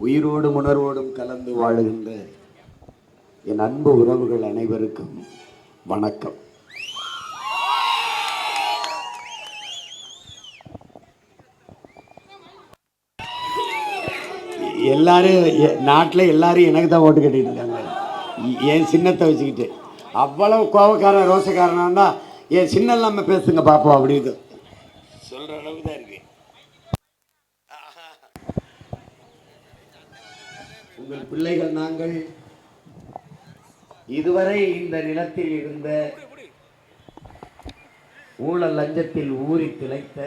உயிரோடும் உணர்வோடும் கலந்து வாழுகின்ற என் அன்பு உறவுகள் அனைவருக்கும் வணக்கம். எல்லாரும் நாட்டில் எல்லாரும் எனக்கு தான் ஓட்டு கட்டிட்டு இருக்காங்க. என் சின்னத்தை வச்சுக்கிட்டு. அவ்வளவு கோபக்காரன் ரோசக்காரனா என் சின்னம் இல்லாமல் பேசுங்க பாப்போம் அப்படின்னு சொல்ற அளவுக்கு தான் இருக்கு உங்கள் பிள்ளைகள் நாங்கள். இதுவரை இந்த நிலத்தில் இருந்த ஊழல் லஞ்சத்தில் ஊறி திளைத்த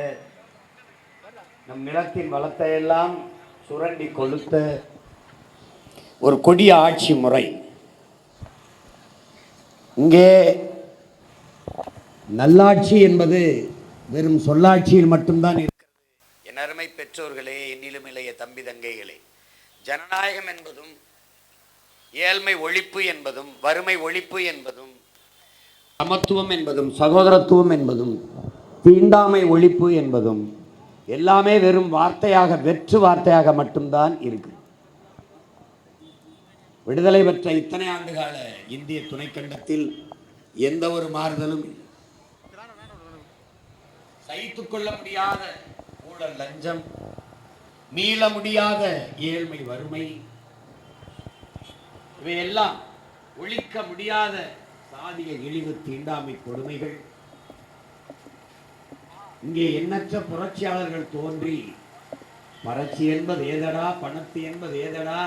நம் நிலத்தின் வளத்தை எல்லாம் சுரண்டி கொளுத்த ஒரு கொடிய ஆட்சி முறை. இங்கே நல்லாட்சி என்பது வெறும் சொல்லாட்சியில் மட்டும்தான் இருக்கிறது. என் அருமை பெற்றோர்களே என்னிலும் இளைய தம்பி தங்கைகளே ஜனநாயகம் என்பதும் ஏழ்மை ஒழிப்பு என்பதும் வறுமை ஒழிப்பு என்பதும் சமத்துவம் என்பதும் சகோதரத்துவம் என்பதும் தீண்டாமை ஒழிப்பு என்பதும் எல்லாமே வெறும் வார்த்தையாக வெற்று வார்த்தையாக மட்டும்தான் இருக்கு விடுதலை பெற்ற இத்தனை ஆண்டுகால இந்திய துணைக்கண்டத்தில் எந்த ஒரு மாறுதலும் இல்லை. கொள்ள முடியாத ஊழல் லஞ்சம் மீள முடியாத ஏழ்மை வறுமை. இவையெல்லாம் ஒழிக்க முடியாத சாதிய இழிவு தீண்டாமை கொடுமைகள். இங்கே எண்ணற்ற புரட்சியாளர்கள் தோன்றி பரட்சி என்பது ஏதடா பணத்து என்பது ஏதடா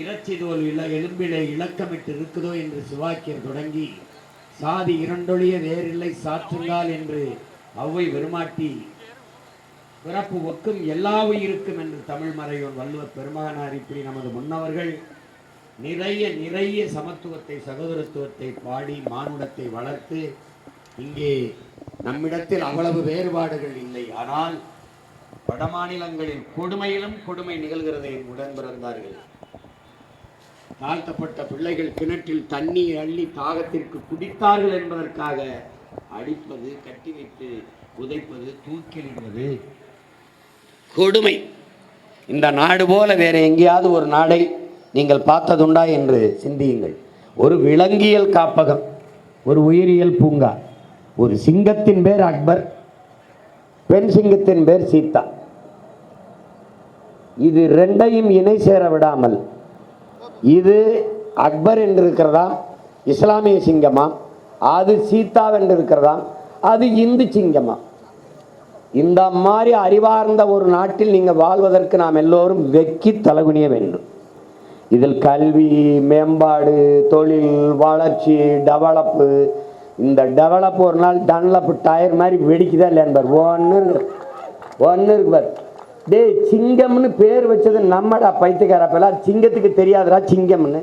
இறைச்சி தோல் இல எலும்பிலே இலக்கமிட்டு இருக்குதோ என்று சிவாக்கியர் தொடங்கி சாதி இரண்டொழிய வேறில்லை சாற்றுங்கால் என்று அவ்வை வெறுமாட்டி பிறப்பு ஒக்கும் எல்லா உயிருக்கும் என்று தமிழ் மறையோன் வள்ளுவர் பெருமகனார் இப்படி நமது முன்னவர்கள் நிறைய நிறைய சமத்துவத்தை சகோதரத்துவத்தை பாடி மானுடத்தை வளர்த்து இங்கே நம்மிடத்தில் அவ்வளவு வேறுபாடுகள் இல்லை. ஆனால் வடமாநிலங்களில் கொடுமையிலும் கொடுமை நிகழ்கிறதை உடன் பிறந்தார்கள் தாழ்த்தப்பட்ட பிள்ளைகள் கிணற்றில் தண்ணீர் அள்ளி தாகத்திற்கு குடித்தார்கள் என்பதற்காக அடிப்பது கட்டி வைத்து உதைப்பது தூக்கிலிடுவது கொடுமை. இந்த நாடு போல வேறு எங்கேயாவது ஒரு நாடை நீங்கள் பார்த்ததுண்டா என்று சிந்தியுங்கள். ஒரு விலங்கியல் காப்பகம் ஒரு உயிரியல் பூங்கா ஒரு சிங்கத்தின் பேர் அக்பர் பெண் சிங்கத்தின் பேர் சீதா இது ரெண்டையும் இணை சேர விடாமல் இது அக்பர் என்று இருக்கிறதா இஸ்லாமிய சிங்கமா அது சீதா என்று இருக்கிறதா அது இந்து சிங்கமா? இந்த மாதிரி அறிவார்ந்த ஒரு நாட்டில் நீங்கள் வாழ்வதற்கு நாம் எல்லோரும் வெக்கி தலகுனிய வேண்டும். இதில் கல்வி மேம்பாடு தொழில் வளர்ச்சி டெவலப்பு இந்த டெவலப் ஒரு நாள் டன்லப் டயர் மாதிரி வெடிக்குதா இல்லையான்னு பார் ஒன்று இருக்கு. ஒன்று இருக்கு பார். டேய் சிங்கம்னு பேர் வச்சது நம்மடா பைத்தியக்காரப்பெல்லாம் சிங்கத்துக்கு தெரியாதடா சிங்கம்னு.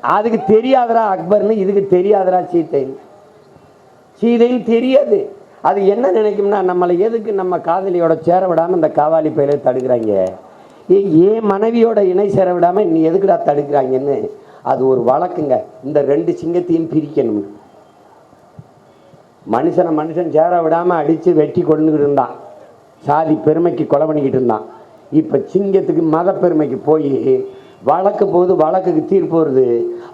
அதுக்கு தெரியாதடா அக்பர்னு இதுக்கு தெரியாதடா சீத்தைன்னு. சீதைன்னு தெரியாது. அது என்ன நினைக்கும்னா நம்மளை எதுக்கு நம்ம காதலியோட சேர விடாமல் இந்த காவாலி பயில தடுக்கிறாங்க? ஏ ஏன் மனைவியோட இணை சேர விடாமல் நீ எதுக்குடா தடுக்கிறாங்கன்னு? அது ஒரு வழக்குங்க. இந்த ரெண்டு சிங்கத்தையும் பிரிக்கணும். மனுஷனை மனுஷன் சேர விடாமல் அடித்து வெட்டி கொண்டுக்கிட்டு இருந்தான். சாதி பெருமைக்கு கொலை பண்ணிக்கிட்டு இருந்தான். இப்போ சிங்கத்துக்கு மத பெருமைக்கு போய் வழக்கு போது வழக்குக்கு தீர்ப்பு வருது.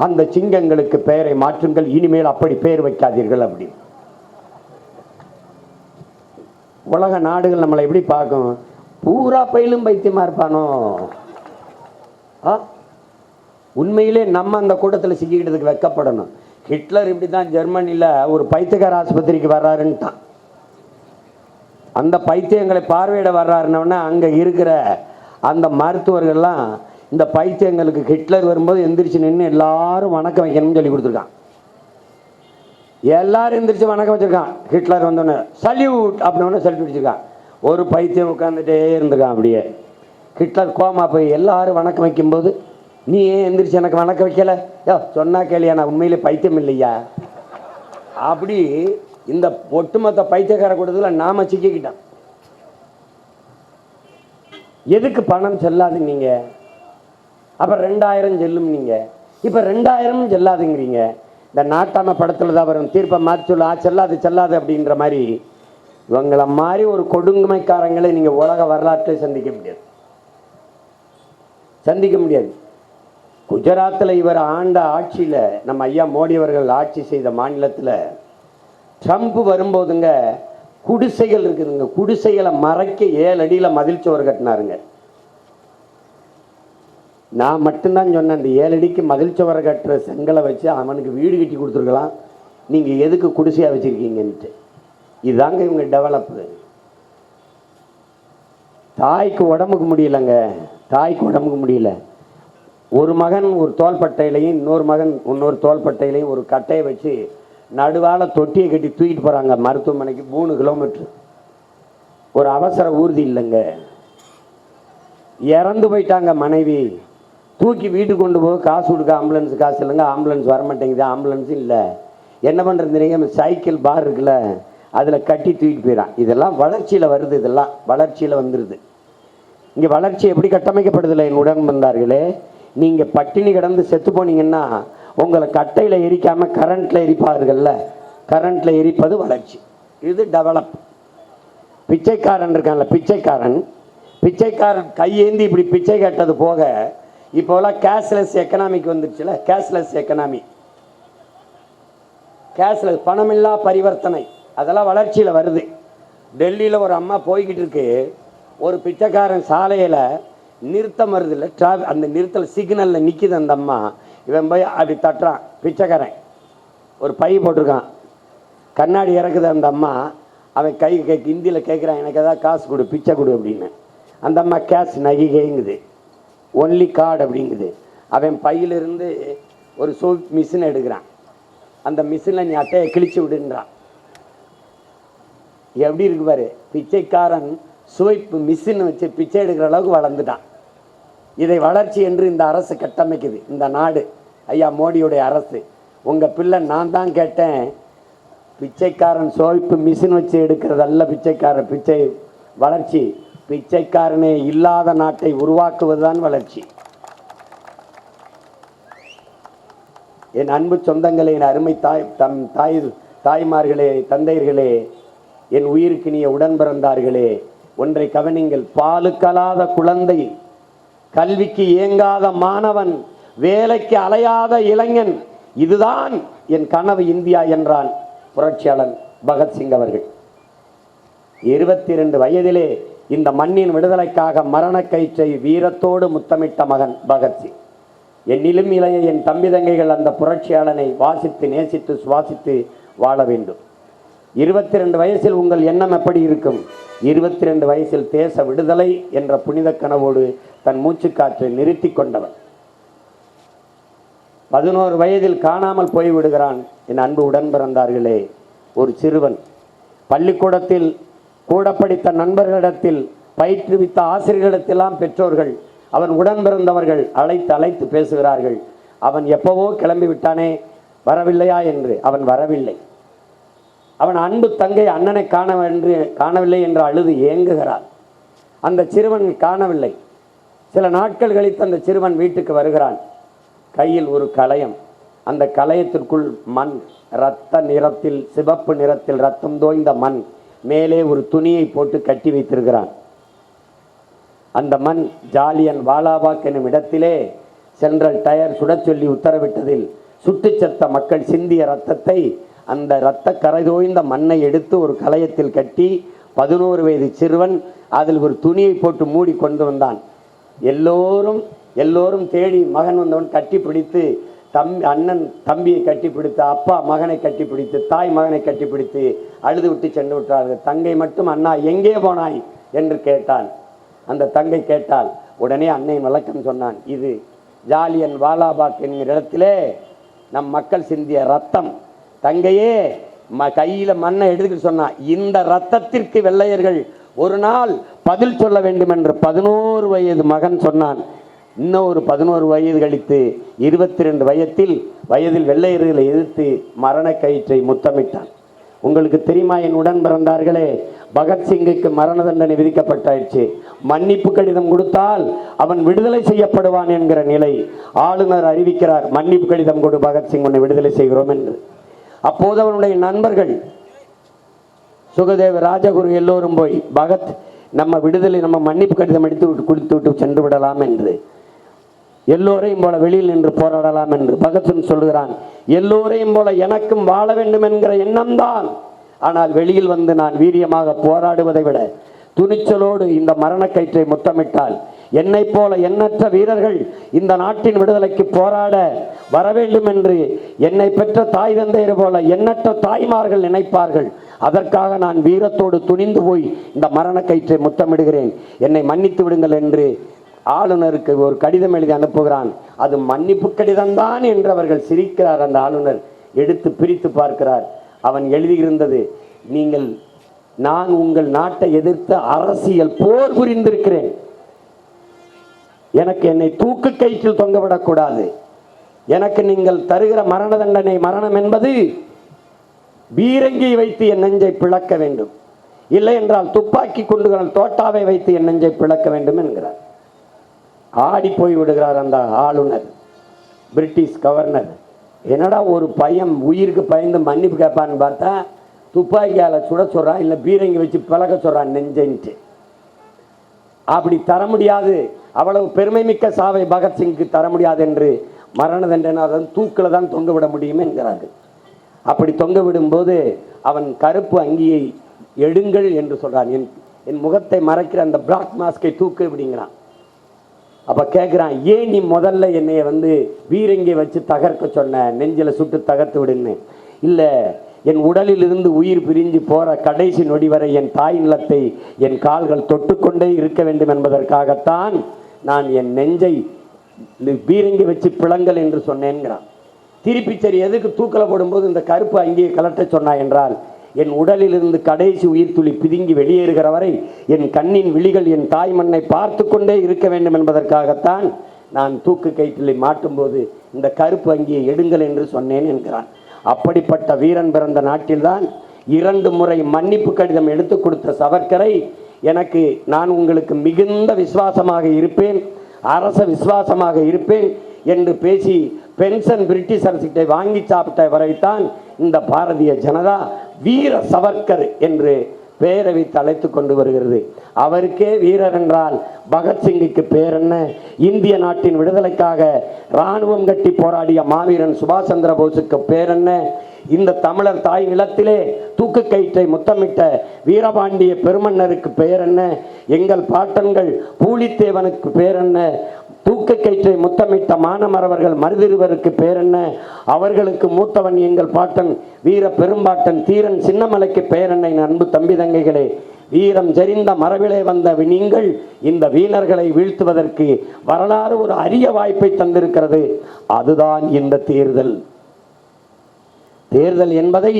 அந்த சிங்கங்களுக்கு பெயரை மாற்றுங்கள் இனிமேல் அப்படி பெயர் வைக்காதீர்கள் அப்படி. உலக நாடுகள் நம்மளை எப்படி பார்க்கும்? பூரா பயிலும் பைத்தியமா இருப்பானோ? ஆ? உண்மையிலே நம்ம அந்த கூட்டத்தில் சிக்கிக்கிட்டதுக்கு வெக்கப்படணும். ஹிட்லர் இப்படி தான் ஜெர்மனியில் ஒரு பைத்தியக்கார ஆஸ்பத்திரிக்கு வர்றாருன்ட்டான். அந்த பைத்தியங்களை பார்வையிட வர்றாருன்னொடனே அங்கே இருக்கிற அந்த மருத்துவர்கள்லாம் இந்த பைத்தியங்களுக்கு ஹிட்லர் வரும்போது எந்திரிச்சு நின்று எல்லாரும் வணக்கம் வைக்கணும்னு சொல்லி கொடுத்துருக்கான். எல்லாரும் எந்திரிச்சு வணக்கம் வச்சிருக்கான். ஹிட்லர் வந்தோடனே சல்யூட் அப்படின்னு சல்யூட் வச்சிருக்கான் ஒரு பைத்தியம் உட்காந்துட்டே இருந்திருக்கான் அப்படியே. ஹிட்லர் கோமா போய் எல்லாரும் வணக்கம் வைக்கும்போது நீ ஏன் எந்திரிச்சு எனக்கு வணக்கம் வைக்கல? யோ சொன்னா கேளியா நான் உண்மையிலே பைத்தியம் இல்லையா? அப்படி இந்த ஒட்டுமொத்த பைத்தியக்கார கூட்டத்தில் நாம் சிக்கிக்கிட்டான் எதுக்கு பணம் செல்லாது நீங்கள் அப்போ ரெண்டாயிரம் செல்லும் நீங்கள் இப்போ ரெண்டாயிரமும் செல்லாதுங்கிறீங்க. இந்த நாட்டாம படத்துல தான் வரும். தீர்ப்பை மாற்றி சொல்ல ஆ செல்லாது செல்லாது அப்படின்ற மாதிரி இவங்கள மாதிரி ஒரு கொடுங்குமைக்காரங்களை நீங்க உலக வரலாற்றை சந்திக்க முடியாது. சந்திக்க முடியாது. குஜராத்தில் இவர் ஆண்ட ஆட்சியில் நம்ம ஐயா மோடி அவர்கள் ஆட்சி செய்த மாநிலத்தில் ட்ரம்ப் வரும்போதுங்க குடிசைகள் இருக்குதுங்க. குடிசைகளை மறைக்க ஏழு அடியில் மதில் சுவர் கட்டினாருங்க. நான் மட்டும்தான் சொன்னேன் இந்த ஏழடிக்கு மதில் சுவரை கட்டுற செங்கலை வச்சு அவனுக்கு வீடு கட்டி கொடுத்துருக்கலாம். நீங்கள் எதுக்கு குடிசையாக வச்சுருக்கீங்கன்ட்டு. இதாங்க இவங்க டெவலப்பு தாய்க்கு உடம்புக்கு முடியலங்க. தாய்க்கு உடம்புக்கு முடியல. ஒரு மகன் ஒரு தோள்பட்டையிலையும் இன்னொரு மகன் இன்னொரு தோள்பட்டையிலையும் ஒரு கட்டையை வச்சு நடுவால் தொட்டியை கட்டி தூக்கிட்டு போகிறாங்க மருத்துவமனைக்கு மூணு கிலோமீட்டர் ஒரு அவசர ஊர்தி இல்லைங்க. இறந்து போயிட்டாங்க மனைவி. தூக்கி வீட்டுக்கு கொண்டு போக காசு கொடுக்க ஆம்புலன்ஸ் காசு இல்லைங்க ஆம்புலன்ஸ் வர மாட்டேங்குது ஆம்புலன்ஸும் இல்லை. என்ன பண்ணுறது தெரியுங்க சைக்கிள் பார் இருக்குல்ல அதில் கட்டி தூக்கிட்டு போயிடான் இதெல்லாம் வளர்ச்சியில் வருது இதெல்லாம் வளர்ச்சியில் வந்துடுது இங்கே வளர்ச்சி எப்படி கட்டமைக்கப்படுதில்லை என் உடன் வந்தார்களே நீங்கள் பட்டினி கிடந்து செத்து போனீங்கன்னா உங்களை கட்டையில் எரிக்காமல் கரண்ட்டில் எரிப்பார்கள்ல. கரண்ட்டில் எரிப்பது வளர்ச்சி. இது டெவலப் பிச்சைக்காரன் இருக்கான்ல பிச்சைக்காரன். பிச்சைக்காரன் கையேந்தி இப்படி பிச்சை கேட்டது போக இப்போலாம் கேஷ்லெஸ் எக்கனாமிக் வந்துருச்சுல கேஷ்லெஸ் எக்கனாமி கேஷ்லெஸ் பணமில்லா பரிவர்த்தனை. அதெல்லாம் வளர்ச்சியில் வருது. டெல்லியில் ஒரு அம்மா போய்கிட்டு இருக்கு. ஒரு பிச்சைக்காரன் சாலையில் நிறுத்தம் வருது இல்லை டிராஃபி அந்த நிறுத்தல் சிக்னலில் நிற்கிது அந்த அம்மா. இவன் போய் அப்படி தட்டுறான் பிச்சைக்காரன். ஒரு பை போட்டிருக்கான். கண்ணாடி இறக்குது அந்த அம்மா. அவன் கை கை ஹிந்தியில் கேட்குறான் எனக்கு ஏதாவது காசு கொடு பிச்சை கொடு அப்படின்னு. அந்த அம்மா கேஷ் நகிகைங்குது ஒன்லி கார்டு அப்படிங்குது. அவன் பையிலிருந்து ஒரு சோப் மிஷின் எடுக்கிறான். அந்த மிஷினில் நீ அட்டையை கிழிச்சு விடுன்றான். எப்படி இருக்கு பாரு? பிச்சைக்காரன் சுவைப்பு மிஷின் வச்சு பிச்சை எடுக்கிற அளவுக்கு வளர்ந்துட்டான். இதை வளர்ச்சி என்று இந்த அரசு கட்டமைக்குது. இந்த நாடு ஐயா மோடியுடைய அரசு. உங்கள் பிள்ளை நான் தான் கேட்டேன். பிச்சைக்காரன் சோய்ப்பு மிஷின் வச்சு எடுக்கிறதல்ல பிச்சைக்காரன் பிச்சை வளர்ச்சி. பிச்சைக்காரனே இல்லாத நாட்டை உருவாக்குவதுதான் வளர்ச்சி. என் அன்பு சொந்தங்களே என் அருமை தாய் தம் தாய் தாய்மார்களே தந்தையர்களே என் உயிருக்கினிய உடன் பிறந்தார்களே ஒன்றை கவனிங்கள். பாலுக்கலாத குழந்தை கல்விக்கு ஏங்காத மாணவன் வேலைக்கு அலையாத இளைஞன் இதுதான் என் கனவு இந்தியா என்றான் புரட்சியாளன் பகத்சிங் அவர்கள். இருபத்தி இரண்டு வயதிலே இந்த மண்ணின் விடுதலைக்காக மரணக் கயிற்றை வீரத்தோடு முத்தமிட்ட மகன் பகத்சிங். என்னிலும் இளைய என் தம்பி தங்கைகள் அந்த புரட்சியாளனை வாசித்து நேசித்து சுவாசித்து வாழ வேண்டும். இருபத்தி ரெண்டு வயசில் உங்கள் எண்ணம் எப்படி இருக்கும்? இருபத்தி ரெண்டு வயசில் தேச விடுதலை என்ற புனித கனவோடு தன் மூச்சுக்காற்றை நிறுத்தி கொண்டவன். பதினோரு வயதில் காணாமல் போய்விடுகிறான் என் அன்பு உடன் பிறந்தார்களே ஒரு சிறுவன். பள்ளிக்கூடத்தில் கூட படித்த நண்பர்களிடத்தில் பயிற்றுவித்த ஆசிரியர்களிடத்தெல்லாம் பெற்றோர்கள் அவன் உடன் பிறந்தவர்கள் அழைத்து அழைத்து பேசுகிறார்கள். அவன் எப்பவோ கிளம்பி விட்டானே வரவில்லையா என்று? அவன் வரவில்லை. அவன் அன்பு தங்கை அண்ணனை காண என்று காணவில்லை என்று அழுது ஏங்குகிறான். அந்த சிறுவன் காணவில்லை. சில நாட்கள் கழித்து அந்த சிறுவன் வீட்டுக்கு வருகிறான். கையில் ஒரு களையம். அந்த களையத்திற்குள் மண் இரத்த நிறத்தில் சிவப்பு நிறத்தில் ரத்தம் தோய்ந்த மண். மேலே ஒரு துணியை போட்டு கட்டி வைத்திருக்கிறான். அந்த மண் ஜாலியன் வாலாபாக் எனும் இடத்திலே சென்ட்ரல் டயர் சுடச் சொல்லி உத்தரவிட்டதில் சுட்டு செத்த மக்கள் சிந்திய ரத்தத்தை அந்த இரத்த கரை தோய்ந்த மண்ணை எடுத்து ஒரு களையத்தில் கட்டி பதினோரு வயது சிறுவன் அதில் ஒரு துணியை போட்டு மூடி கொண்டு வந்தான். எல்லோரும் எல்லோரும் தேடி மகன் வந்தவன் கட்டி பிடித்து தம் அண்ணன் தம்பியை கட்டி பிடித்து அப்பா மகனை கட்டி பிடித்து தாய் மகனை கட்டி பிடித்து அழுது விட்டு சென்று விட்டார்கள். தங்கை மட்டும் அண்ணா எங்கே போனாய்? என்று கேட்டான். அந்த தங்கை கேட்டால் உடனே அன்னை விளக்கம் சொன்னான். இது ஜாலியன் வாலாபாக் என்கிற இடத்திலே நம் மக்கள் சிந்திய ரத்தம். தங்கையே ம கையில் மண்ணை எடுத்துக்கிட்டு சொன்னான் இந்த ரத்தத்திற்கு வெள்ளையர்கள் ஒரு நாள் பதில் சொல்ல வேண்டும் என்று பதினோரு வயது மகன் சொன்னான். இன்னும் ஒரு பதினோரு வயது கழித்து இருபத்தி ரெண்டு வயதில் வயதில் வெள்ளையர்களை எதிர்த்து மரண கயிற்றை முத்தமிட்டான். உங்களுக்கு தெரியுமா என் உடன் பிறந்தார்களே பகத்சிங்குக்கு மரண தண்டனை விதிக்கப்பட்டாயிடுச்சு மன்னிப்பு கடிதம் கொடுத்தால் அவன் விடுதலை செய்யப்படுவான் என்கிற நிலை ஆளுநர் அறிவிக்கிறார். மன்னிப்பு கடிதம் கொடு பகத்சிங் உன்னை விடுதலை செய்கிறோம் என்று. அப்போது அவனுடைய நண்பர்கள் சுகதேவ ராஜகுரு எல்லோரும் போய் பகத் நம்ம விடுதலை நம்ம மன்னிப்பு கடிதம் எடுத்து விட்டு கொடுத்து விட்டு சென்று விடலாம் என்று. எல்லோரையும் போல வெளியில் நின்று போராடலாம் என்று பகத்சிங் சொல்கிறான். எல்லோரையும் போல எனக்கும் வாழ வேண்டும் என்கிற எண்ணம்தான். ஆனால் வெளியில் வந்து நான் வீரியமாக போராடுவதை விட துணிச்சலோடு இந்த மரணக்கயிற்றை முத்தமிட்டால் என்னைப் போல எண்ணற்ற வீரர்கள் இந்த நாட்டின் விடுதலைக்கு போராட வர வேண்டும் என்று என்னை பெற்ற தாய் தந்தையர் போல எண்ணற்ற தாய்மார்கள் நினைப்பார்கள். அதற்காக நான் வீரத்தோடு துணிந்து போய் இந்த மரணக்கயிற்றை முத்தமிடுகிறேன். என்னை மன்னித்து விடுங்கள் என்று ஆளுநருக்கு ஒரு கடிதம் எழுதி அனுப்புகிறான். அது மன்னிப்பு கடிதம்தான் என்று அவர்கள் சிரிக்கிறார் அந்த ஆளுநர். எடுத்து பிரித்து பார்க்கிறார். அவன் எழுதியிருந்தது நீங்கள் நான் உங்கள் நாட்டை எதிர்த்து அரசியல் போர் புரிந்திருக்கிறேன். எனக்கு என்னை தூக்கு கயிற்றில் தொங்கவிடக்கூடாது. எனக்கு நீங்கள் தருகிற மரண தண்டனை மரணம் என்பது பீரங்கி வைத்து என் நெஞ்சை பிளக்க வேண்டும். இல்லை என்றால் துப்பாக்கி குண்டுகள் தோட்டாவை வைத்து என் நெஞ்சை பிளக்க வேண்டும் என்கிறார். ஆடி போய் விடுகிறார் அந்த ஆளுநர் பிரிட்டிஷ் கவர்னர் என்னடா ஒரு பையன் உயிருக்கு பயந்து மன்னிப்பு கேட்பான்னு பார்த்தா துப்பாக்கியால் சுட சொல்கிறான் இல்லை பீரங்கி வச்சு பிளக்க சொல்கிறான் நெஞ்சன்ட்டு. அப்படி தர முடியாது. அவ்வளவு பெருமை மிக்க சாவை பகத்சிங்க்கு தர முடியாது என்று மரண தண்டனை தூக்கில் தான் தொங்க விட முடியும் என்கிறார்கள். அப்படி தொங்க விடும்போது அவன் கருப்பு அங்கியை எடுங்கள் என்று சொல்கிறான் என் என் முகத்தை மறைக்கிற அந்த பிளாக் மாஸ்கை தூக்கு விடுங்கிறான். அப்போ கேட்குறான் ஏன் நீ முதல்ல என்னைய வந்து வீரங்கை வச்சு தகர்க்க சொன்ன? நெஞ்சில் சுட்டு தகர்த்து விடுன்னு. இல்லை என் உடலில் இருந்து உயிர் பிரிஞ்சு போற கடைசி நொடி வரை என் தாய் நிலத்தை என் கால்கள் தொட்டுக்கொண்டே இருக்க வேண்டும் என்பதற்காகத்தான் நான் என் நெஞ்சை பீரங்கி வச்சு பிளங்கள் என்று சொன்னேன்கிறான். திருப்பி சரி எதுக்கு தூக்கல போடும்போது இந்த கருப்பு அங்கேயே கலட்ட சொன்னா என்றால் என் உடலிலிருந்து கடைசி உயிர் துளி பிதுங்கி வெளியேறுகிற வரை என் கண்ணின் விழிகள் என் தாய் மண்ணை பார்த்து கொண்டே இருக்க வேண்டும் என்பதற்காகத்தான் நான் தூக்கு கயிற்றிலை மாட்டும்போது இந்த கருப்பு அங்கியை எடுங்கள் என்று சொன்னேன் என்கிறான். அப்படிப்பட்ட வீரன் பிறந்த நாட்டில்தான் இரண்டு முறை மன்னிப்பு கடிதம் எடுத்து கொடுத்த சவர்க்கரை எனக்கு நான் உங்களுக்கு மிகுந்த விசுவாசமாக இருப்பேன் அரச விசுவாசமாக இருப்பேன் என்று பேசி பென்ஷன் பிரிட்டிஷ் அரசுகிட்ட வாங்கி சாப்பிட்ட வரைத்தான் இந்த பாரதிய ஜனதா வீர சவர்க்கர் என்று பெயரை வைத்து அழைத்து கொண்டு வருகிறது. அவருக்கே வீரர் என்றால் பகத்சிங்குக்கு பேர் என்ன? இந்திய நாட்டின் விடுதலைக்காக இராணுவம் கட்டி போராடிய மாவீரன் சுபாஷ் சந்திர போஸுக்கு பேர் என்ன? இந்த தமிழர் தாய் நிலத்திலே தூக்கு கயிற்றை முத்தமிட்ட வீரபாண்டிய பெருமன்னருக்கு பெயர் என்ன? எங்கள் பாட்டன்கள் பூலித்தேவனுக்கு பேர் என்ன? தூக்கு கயிற்றை முத்தமிட்ட மானமரவர்கள் மருதிருவருக்கு பேரென்ன? அவர்களுக்கு மூத்தவன் எங்கள் பாட்டன் வீர பெரும்பாட்டன் தீரன் சின்னமலைக்கு பேரென்னை அன்பு தம்பி தங்கைகளே? வீரம் ஜெரிந்த மரபிலே வந்த நீங்கள் இந்த வீணர்களை வீழ்த்துவதற்கு வரலாறு ஒரு அரிய வாய்ப்பை தந்திருக்கிறது. அதுதான் இந்த தேர்தல். தேர்தல் என்பதை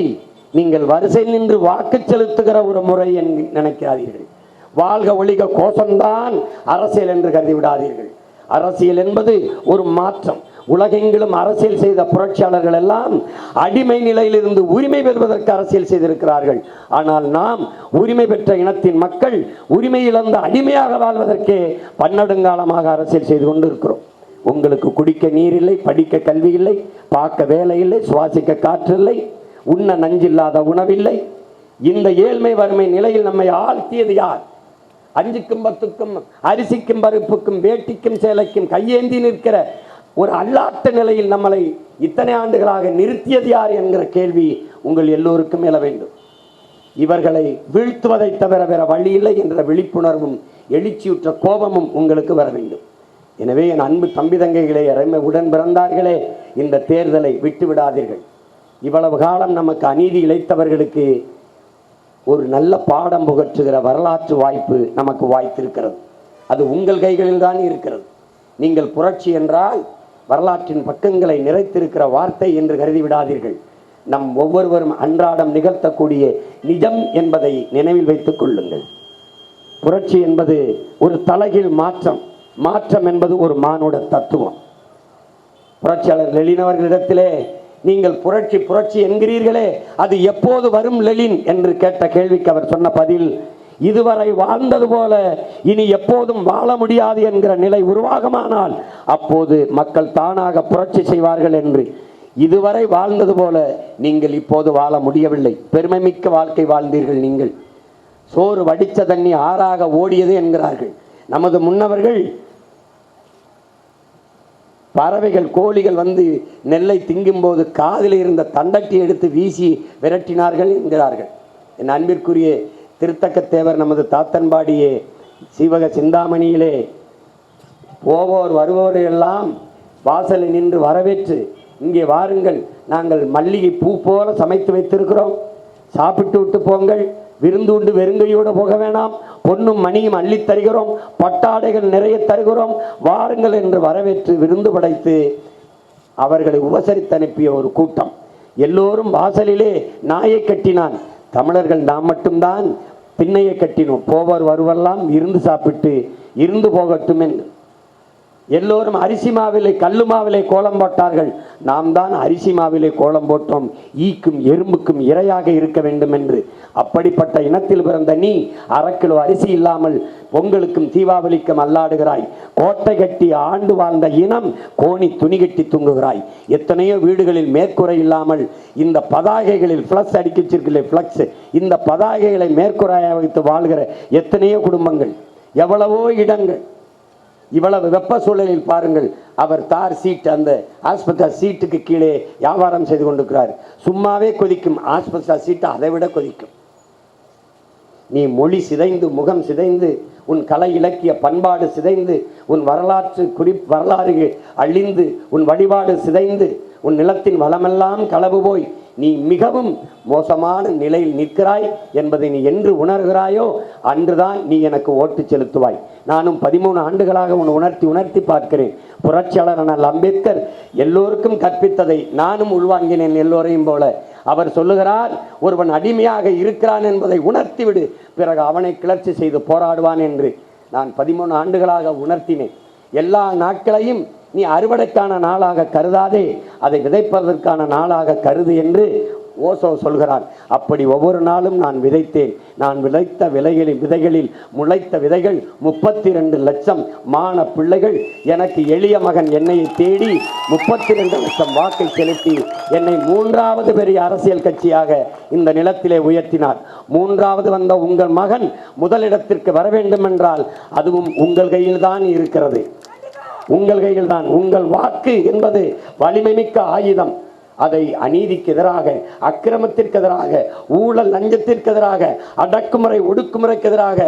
நீங்கள் வரிசை நின்று வாக்கு செலுத்துகிற ஒரு முறை என் நினைக்காதீர்கள். வாழ்க ஒழிக கோஷம்தான் அரசியல் என்று கருதி விடாதீர்கள் அரசியல் என்பது ஒரு மாற்றம். உலகெங்கிலும் அரசியல் செய்த புரட்சியாளர்கள் எல்லாம் அடிமை நிலையிலிருந்து உரிமை பெறுவதற்கு அரசியல் செய்திருக்கிறார்கள். ஆனால் நாம் உரிமை பெற்ற இனத்தின் மக்கள் உரிமை இழந்த அடிமையாக வாழ்வதற்கே பன்னெடுங்காலமாக அரசியல் செய்து கொண்டிருக்கிறோம். உங்களுக்கு குடிக்க நீர் இல்லை படிக்க கல்வி இல்லை பார்க்க வேலை இல்லை சுவாசிக்க காற்று இல்லை உண்ண நஞ்சில்லாத உணவில்லை இந்த ஏழ்மை வறுமை நிலையில் நம்மை ஆழ்த்தியது யார்? அஞ்சுக்கும் பத்துக்கும் அரிசிக்கும் பருப்புக்கும் வேட்டிக்கும் சேலைக்கும் கையேந்தி நிற்கிற ஒரு அல்லாட்ட நிலையில் நம்மளை இத்தனை ஆண்டுகளாக நிறுத்தியது யார் என்கிற கேள்வி உங்கள் எல்லோருக்கும் எழ வேண்டும். இவர்களை வீழ்த்துவதை தவிர வேற வழி இல்லை என்ற விழிப்புணர்வும் எழுச்சியுற்ற கோபமும் உங்களுக்கு வர வேண்டும். எனவே என் அன்பு தம்பி தங்கைகளே உடன் பிறந்தார்களே இந்த தேர்தலை விட்டு விடாதீர்கள் இவ்வளவு காலம் நமக்கு அநீதி இழைத்தவர்களுக்கு ஒரு நல்ல பாடம் புகற்றுகிற வரலாற்று வாய்ப்பு நமக்கு வாய்த்திருக்கிறது. அது உங்கள் கைகளில் தான் இருக்கிறது. நீங்கள் புரட்சி என்றால் வரலாற்றின் பக்கங்களை நிறைத்திருக்கிற வார்த்தை என்று கருதி விடாதீர்கள். நம் ஒவ்வொருவரும் அன்றாடம் நிகழ்த்தக்கூடிய நிஜம் என்பதை நினைவில் வைத்துக் கொள்ளுங்கள். புரட்சி என்பது ஒரு தலைகீழ் மாற்றம். மாற்றம் என்பது ஒரு மானுட தத்துவம். புரட்சியாளர் லெலின் நீங்கள் புரட்சி புரட்சி என்கிறீர்களே அது எப்போது வரும் லெலின் என்று கேட்ட கேள்விக்கு அவர் சொன்ன பதில் இதுவரை வாழ்ந்தது போல இனி எப்போதும் வாழ முடியாது என்கிற நிலை உருவாகுமானால் அப்போது மக்கள் தானாக புரட்சி செய்வார்கள் என்று. இதுவரை வாழ்ந்தது போல நீங்கள் இப்போது வாழ முடியவில்லை. பெருமைமிக்க வாழ்க்கை வாழ்ந்தீர்கள் நீங்கள். சோறு வடித்த தண்ணி ஆறாக ஓடியது என்கிறார்கள். நமது முன்னவர்கள் பறவைகள் கோழிகள் வந்து நெல்லை திங்கும்போது காதில் இருந்த தண்டட்டி எடுத்து வீசி விரட்டினார்கள் என்கிறார்கள். என் அன்பிற்குரிய திருத்தக்கத்தேவர் நமது தாத்தன்பாடியே சீவக சிந்தாமணியிலே போவோர் வருவோர் எல்லாம் வாசலில் நின்று வரவேற்று இங்கே வாருங்கள் நாங்கள் மல்லிகை பூ போல சமைத்து வைத்திருக்கிறோம். சாப்பிட்டு விட்டு போங்கள் விருந்து உண்டு வெறுங்கையோடு போக வேணாம். பொன்னும் மணியும் அள்ளித் தருகிறோம். பட்டாடைகள் நிறைய தருகிறோம். வாருங்கள் என்று வரவேற்று விருந்து படைத்து அவர்களை உபசரித்து அனுப்பிய ஒரு கூட்டம். எல்லோரும் வாசலிலே நாயை கட்டினான். தமிழர்கள் நாம் மட்டும்தான் பின்னையை கட்டினோம். போவர் வருவெல்லாம் இருந்து சாப்பிட்டு இருந்து போகட்டும் என்று எல்லோரும் அரிசி மாவிலை கல்லு மாவிலை கோலம் போட்டார்கள். நாம் தான் அரிசி மாவிலை கோலம் போட்டோம். ஈக்கும் எறும்புக்கும் இரையாக இருக்க வேண்டும் என்று அப்படிப்பட்ட இனத்தில் பிறந்த நீ அரை கிலோ அரிசி இல்லாமல் பொங்கலுக்கும் தீபாவளிக்கும் அல்லாடுகிறாய். கோட்டை கட்டி ஆண்டு வாழ்ந்த இனம் கோணி துணி கட்டி தூங்குகிறாய். எத்தனையோ வீடுகளில் மேற்கூரை இல்லாமல் இந்த பதாகைகளில் ஃப்ளக்ஸ் அடிக்க வச்சிருக்கல ஃப்ளக்ஸ் இந்த பதாகைகளை மேற்கூரையாக வைத்து வாழ்கிற எத்தனையோ குடும்பங்கள் எவ்வளவோ இடங்கள் இவ்வளவு வெப்ப சூழலில் பாருங்கள். அவர் தார் சீட் அந்த ஆஸ்பத்திரி சீட்டுக்கு கீழே வியாபாரம் செய்து கொண்டிருக்கிறார். சும்மாவே கொதிக்கும். ஆஸ்பத்திரி சீட்டு அதை விட கொதிக்கும். நீ மொழி சிதைந்து முகம் சிதைந்து உன் கலை இலக்கிய பண்பாடு சிதைந்து உன் வரலாற்று குறி வரலாறு அழிந்து உன் வழிபாடு சிதைந்து உன் நிலத்தின் வளமெல்லாம் களவு போய் நீ மிகவும் மோசமான நிலையில் நிற்கிறாய் என்பதை நீ என்று உணர்கிறாயோ அன்றுதான் நீ எனக்கு ஓட்டு செலுத்துவாய். நானும் பதிமூணு ஆண்டுகளாக உன் உணர்த்தி உணர்த்தி பார்க்கிறேன். புரட்சியாளர் அண்ணல் அம்பேத்கர் எல்லோருக்கும் கற்பித்ததை நானும் உள்வாங்கினேன் எல்லோரையும் போல. அவர் சொல்லுகிறார் ஒருவன் அடிமையாக இருக்கிறான் என்பதை உணர்த்திவிடு. பிறகு அவனை கிளர்ச்சி செய்து போராடுவான் என்று நான் பதிமூணு ஆண்டுகளாக உணர்த்தினேன். எல்லா நாட்களையும் நீ அறுவடைக்கான நாளாக கருதாதே அதை விதைப்பதற்கான நாளாக கருது என்று ஓசோ சொல்கிறான். அப்படி ஒவ்வொரு நாளும் நான் விதைத்தேன். நான் விதைத்த விதைகளில் விதைகளில் முளைத்த விதைகள் முப்பத்தி ரெண்டு லட்சம் மான பிள்ளைகள். எனக்கு எளிய மகன் என்னை தேடி முப்பத்தி ரெண்டு லட்சம் வாக்கை செலுத்தி என்னை மூன்றாவது பெரிய அரசியல் கட்சியாக இந்த நிலத்திலே உயர்த்தினார். மூன்றாவது வந்த உங்கள் மகன் முதலிடத்திற்கு வர வேண்டும் என்றால் அதுவும் உங்கள் கையில் தான் இருக்கிறது. உங்கள் கையில் தான் உங்கள் வாக்கு என்பது வலிமை மிக்க ஆயுதம். அதை அநீதிக்கு எதிராக அக்கிரமத்திற்கு எதிராக ஊழல் லஞ்சத்திற்கு எதிராக அடக்குமுறை ஒடுக்குமுறைக்கு எதிராக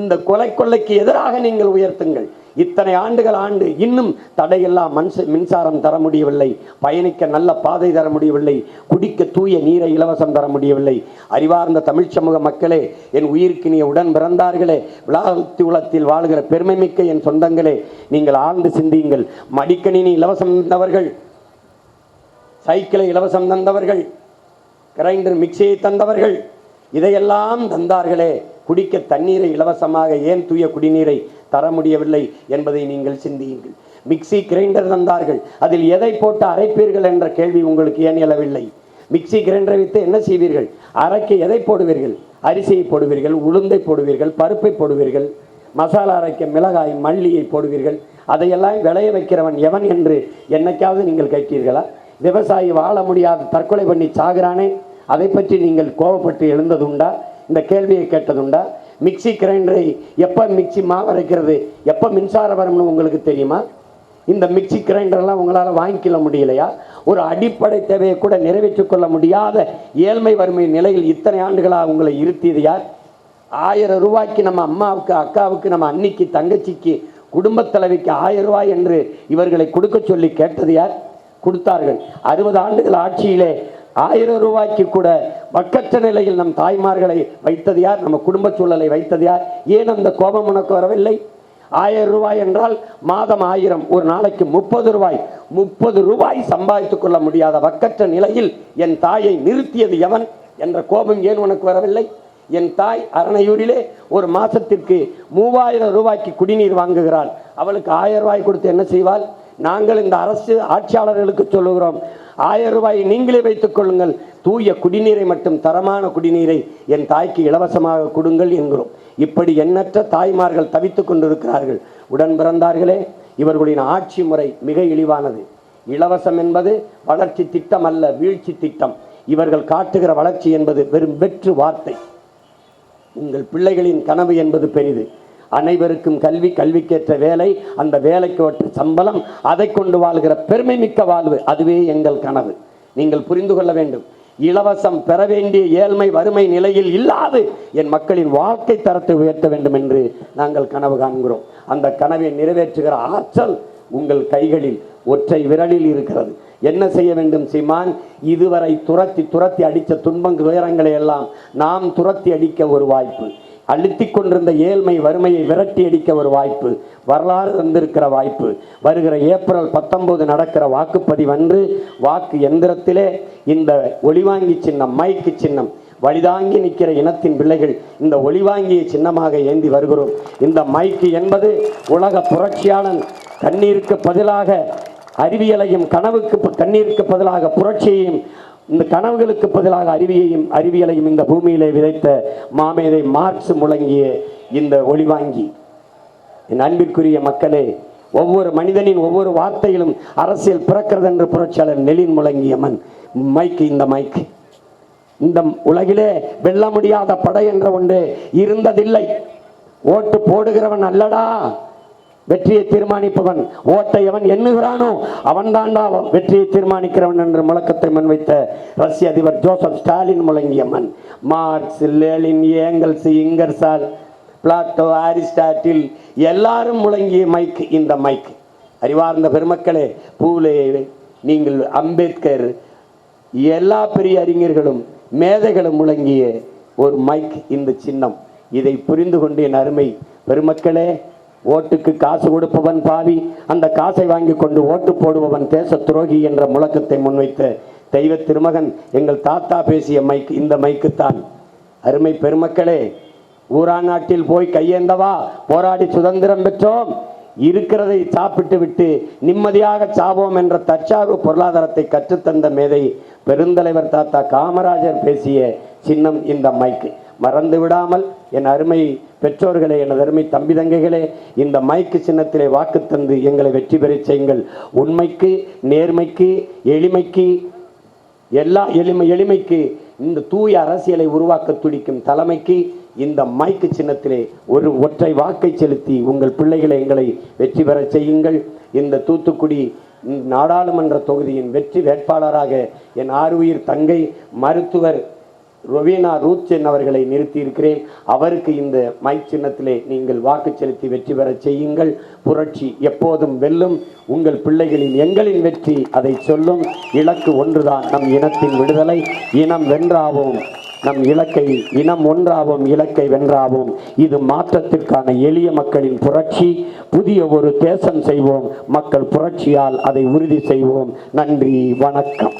இந்த கொலை கொள்ளைக்கு எதிராக நீங்கள் உயர்த்துங்கள். இத்தனை ஆண்டுகள் ஆண்டு இன்னும் தடையெல்லாம் மன்ச மின்சாரம் தர முடியவில்லை. பயணிக்க நல்ல பாதை தர முடியவில்லை. குடிக்க தூய நீரை இலவசம் தர முடியவில்லை. அறிவார்ந்த தமிழ்ச் சமூக மக்களே என் உயிருக்கு நீ உடன் பிறந்தார்களே விழாத்தி உலகத்தில் வாழ்கிற பெருமைமிக்க என் சொந்தங்களே நீங்கள் ஆழ்ந்து சிந்தியுங்கள். மடிக்கணினி இலவசம் தந்தவர்கள் சைக்கிளை இலவசம் தந்தவர்கள் கிரைண்டர் மிக்சியை தந்தவர்கள் இதையெல்லாம் தந்தார்களே. குடிக்க தண்ணீரை இலவசமாக ஏன் தூய குடிநீரை தர முடியவில்லை என்பதை நீங்கள் சிந்தியுங்கள். மிக்சி கிரைண்டர் தந்தார்கள். அதில் எதை போட்டு அரைப்பீர்கள் என்ற கேள்வி உங்களுக்கு ஏன் எழவில்லை? மிக்சி கிரைண்டரை வைத்து என்ன செய்வீர்கள்? அரைக்க எதை போடுவீர்கள்? அரிசியை போடுவீர்கள் உளுந்தை போடுவீர்கள் பருப்பை போடுவீர்கள் மசாலா அரைக்க மிளகாய் மல்லியை போடுவீர்கள். அதையெல்லாம் விளைய வைக்கிறவன் எவன் என்று என்னைக்காவது நீங்கள் கேட்டீர்களா? விவசாயி வாழ முடியாத தற்கொலை பண்ணி சாகிறானே. அதை பற்றி நீங்கள் கோபப்பட்டு எழுந்ததுண்டா? இந்த கேள்வியை கேட்டதுண்டா மிக்சி கிரைண்டரை எப்போ மிக்சி மாவு அரைக்கிறது எப்போ மின்சாரம் வரும்னு உங்களுக்கு தெரியுமா? இந்த மிக்சி கிரைண்டர்லாம் உங்களால் வாங்கிக்கல முடியலையா? ஒரு அடிப்படை தேவையை கூட நிறைவேற்றி கொள்ள முடியாத ஏழ்மை வறுமை நிலையில் இத்தனை ஆண்டுகளாக உங்களை இருத்தியது யார்? ஆயிரம் ரூபாய்க்கு நம்ம அம்மாவுக்கு அக்காவுக்கு நம்ம அன்னிக்கு தங்கச்சிக்கு குடும்பத் தலைவிக்கு ஆயிரம் ரூபாய் என்று இவர்களை கொடுக்க சொல்லி கேட்டது யார்? கொடுத்தார்கள். அறுபது ஆண்டுகள் ஆட்சியிலே ஆயிரம் ரூபாய்க்கு கூட வக்கற்ற நிலையில் நம் தாய்மார்களை வைத்தது யார்? நம்ம குடும்ப சூழலை வைத்தது யார்? ஏன் அந்த கோபம் உனக்கு வரவில்லை? ஆயிரம் ரூபாய் என்றால் மாதம் ஆயிரம் ஒரு நாளைக்கு முப்பது ரூபாய். முப்பது ரூபாய் சம்பாதித்துக் கொள்ள முடியாத வக்கற்ற நிலையில் என் தாயை நிறுத்தியது எவன்? என்ற கோபம் ஏன் உனக்கு வரவில்லை? என் தாய் அரணையூரிலே ஒரு மாசத்திற்கு மூவாயிரம் ரூபாய்க்கு குடிநீர் வாங்குகிறாள். அவளுக்கு ஆயிரம் ரூபாய் கொடுத்து என்ன செய்வாள்? நாங்கள் இந்த அரசு ஆட்சியாளர்களுக்கு சொல்லுகிறோம் ஆயிரம் ரூபாயை நீங்களே வைத்துக் கொள்ளுங்கள். தூய குடிநீரை மட்டும் தரமான குடிநீரை என் தாய்க்கு இலவசமாக கொடுங்கள் என்கிறோம். இப்படி எண்ணற்ற தாய்மார்கள் தவித்துக் கொண்டிருக்கிறார்கள். உடன் பிறந்தார்களே இவர்களின் ஆட்சி முறை மிக இழிவானது. இலவசம் என்பது வளர்ச்சி திட்டம் அல்ல வீழ்ச்சி திட்டம். இவர்கள் காட்டுகிற வளர்ச்சி என்பது வெறும் வெற்று வார்த்தை. உங்கள் பிள்ளைகளின் கனவு என்பது பெரிது. அனைவருக்கும் கல்வி கல்விக்கேற்ற வேலை. அந்த வேலைக்கு ஒற்ற சம்பளம் அதை கொண்டு வாழ்கிற பெருமை மிக்க வாழ்வு அதுவே எங்கள் கனவு. நீங்கள் புரிந்து கொள்ள வேண்டும். இலவசம் பெற வேண்டிய ஏழ்மை வறுமை நிலையில் இல்லாது என் மக்களின் வாழ்க்கை தரத்தை உயர்த்த வேண்டும் என்று நாங்கள் கனவு காண்கிறோம். அந்த கனவை நிறைவேற்றுகிற ஆற்றல் உங்கள் கைகளில் ஒற்றை விரலில் இருக்கிறது. என்ன செய்ய வேண்டும் சீமான்? இதுவரை துரத்தி துரத்தி அடித்த துன்பங்கள் துயரங்களை எல்லாம் நாம் துரத்தி அடிக்க ஒரு வாய்ப்பு. அழுத்தி கொண்டிருந்த ஏழ்மை வறுமையை விரட்டி அடிக்க ஒரு வாய்ப்பு வரலாறு தந்திருக்கிற வாய்ப்பு. வருகிற ஏப்ரல் பத்தொன்பது நடக்கிற வாக்குப்பதிவு அன்று வாக்கு எந்திரத்திலே இந்த ஒளிவாங்கி சின்னம் மைக்கு சின்னம் வழிதாங்கி நிற்கிற இனத்தின் பிள்ளைகள் இந்த ஒளிவாங்கிய சின்னமாக ஏந்தி வருகிறோம். இந்த மைக்கு என்பது உலக புரட்சியாளன் கண்ணீருக்கு பதிலாக அறிவியலையும் கனவுக்கு கண்ணீருக்கு பதிலாக புரட்சியையும் இந்த கனவுகளுக்கு பதிலாக அறிவியையும் அறிவியலையும் இந்த பூமியிலே விதைத்த மாமேதை மார்க்ஸ் முழங்கிய இந்த ஒளிவாங்கி என் அன்பிற்குரிய மக்களே ஒவ்வொரு மனிதனின் ஒவ்வொரு வார்த்தையிலும் அரசியல் பிறக்கிறது என்று புரட்சியாளர் நெலின் முழங்கிய மண் மைக்கு இந்த மைக்கு இந்த உலகிலே வெல்ல முடியாத படை என்ற ஒன்று இருந்ததில்லை. ஓட்டு போடுகிறவன் அல்லடா. வெற்றியை தீர்மானிப்பவன் ஓட்டை அவன் எண்ணுகிறானோ அவன் தாண்டா வெற்றியை தீர்மானிக்கிறவன் என்ற முழக்கத்தை முன்வைத்த ரஷ்ய அதிபர் ஜோசப் ஸ்டாலின் முழங்கிய மண். Marx Lenin Engels Ingersoll Plato Aristotle எல்லாரும் முழங்கிய மைக் இந்த மைக். அறிவார்ந்த பெருமக்களே பூலே நீங்கள் அம்பேத்கர் எல்லா பெரிய அறிஞர்களும் மேதைகளும் முழங்கிய ஒரு மைக் இந்த சின்னம். இதை புரிந்து கொண்டு என் அருமை பெருமக்களே. ஓட்டுக்கு காசு கொடுப்பவன் பாவி. அந்த காசை வாங்கி கொண்டு ஓட்டு போடுபவன் தேச துரோகி என்ற முழக்கத்தை முன்வைத்த தெய்வ திருமகன் எங்கள் தாத்தா பேசிய மைக் இந்த மைக்குத்தான். அருமை பெருமக்களே ஊரா நாட்டில் போய் கையேந்தவா? போராடி சுதந்திரம் பெற்றோம். இருக்கிறதை சாப்பிட்டு விட்டு நிம்மதியாக சாவோம் என்ற தற்சார்பு பொருளாதாரத்தை கற்றுத்தந்த மேதை பெருந்தலைவர் தாத்தா காமராஜர் பேசிய சின்னம் இந்த மைக்கு. மறந்து விடாமல் என் அருமை பெற்றோர்களே எனது அருமை தம்பி தங்கைகளே இந்த மைக்கு சின்னத்திலே வாக்கு தந்து எங்களை வெற்றி பெறச் செய்யுங்கள். உண்மைக்கு நேர்மைக்கு எளிமைக்கு எல்லா எளிமை எளிமைக்கு இந்த தூய அரசியலை உருவாக்க துடிக்கும் தலைமைக்கு இந்த மைக்கு சின்னத்திலே ஒரு ஒற்றை வாக்கை செலுத்தி உங்கள் பிள்ளைகளை எங்களை வெற்றி பெறச் செய்யுங்கள். இந்த தூத்துக்குடி நாடாளுமன்ற தொகுதியின் வெற்றி வேட்பாளராக என் ஆறுயிர் தங்கை மருத்துவர் ரொவீனா ரூத்சென் அவர்களை நிறுத்தியிருக்கிறேன். அவருக்கு இந்த மை சின்னத்திலே நீங்கள் வாக்கு செலுத்தி வெற்றி பெறச் செய்யுங்கள். புரட்சி எப்போதும் வெல்லும். உங்கள் பிள்ளைகளின் எங்களின் வெற்றி அதை சொல்லும். இலக்கு ஒன்றுதான் நம் இனத்தின் விடுதலை. இனம் வென்றாவோம். நம் இலக்கை இனம் ஒன்றாவோம் இலக்கை வென்றாவோம். இது மாற்றத்திற்கான எளிய மக்களின் புரட்சி. புதிய ஒரு தேசம் செய்வோம். மக்கள் புரட்சியால் அதை உறுதி செய்வோம். நன்றி வணக்கம்.